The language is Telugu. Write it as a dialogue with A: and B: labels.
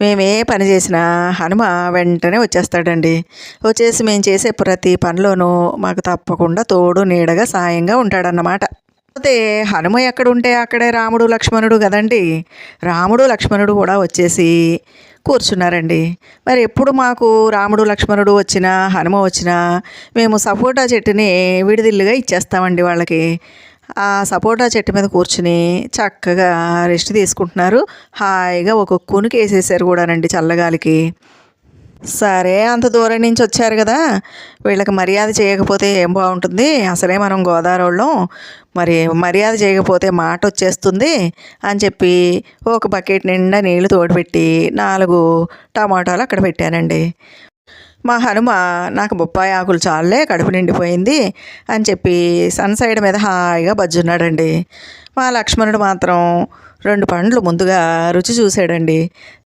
A: మేమే పని చేసినా హనుమ వెంటనే వచ్చేస్తాడండి. వచ్చేసి మేము చేసే ప్రతి పనిలోనూ మాకు తప్పకుండా తోడు నీడగా సాయంగా ఉంటాడన్నమాట. అయితే హనుమ ఎక్కడ ఉంటే అక్కడే రాముడు లక్ష్మణుడు కదండి. రాముడు లక్ష్మణుడు కూడా వచ్చేసి కూర్చున్నారండి. మరి ఎప్పుడు మాకు రాముడు లక్ష్మణుడు వచ్చినా హనుమ వచ్చినా మేము సపోటా చెట్టుని విడిదిల్లుగా ఇచ్చేస్తామండి వాళ్ళకి. ఆ సపోటా చెట్టు మీద కూర్చుని చక్కగా రెస్ట్ తీసుకుంటున్నారు. హాయిగా ఒక కునుకు వేసేసారు కూడానండి చల్లగాలికి. సరే అంత దూరం నుంచి వచ్చారు కదా. వీళ్ళకి మర్యాద చేయకపోతే ఏం బాగుంటుంది? అసలే మనం గోదావరిలో మరి మర్యాద చేయకపోతే మాట వచ్చేస్తుంది అని చెప్పి ఒక బకెట్ నిండా నీళ్ళు తోడుపెట్టి నాలుగు టమాటాలు అక్కడ పెట్టానండి. మా హనుమ నాకు బొప్పాయి ఆకులు చాలే కడుపు నిండిపోయింది అని చెప్పి సన్ సైడ్ మీద హాయిగా బజ్జున్నాడండి. మా లక్ష్మణుడు మాత్రం రెండు పండ్లు ముందుగా రుచి చూశాడండి.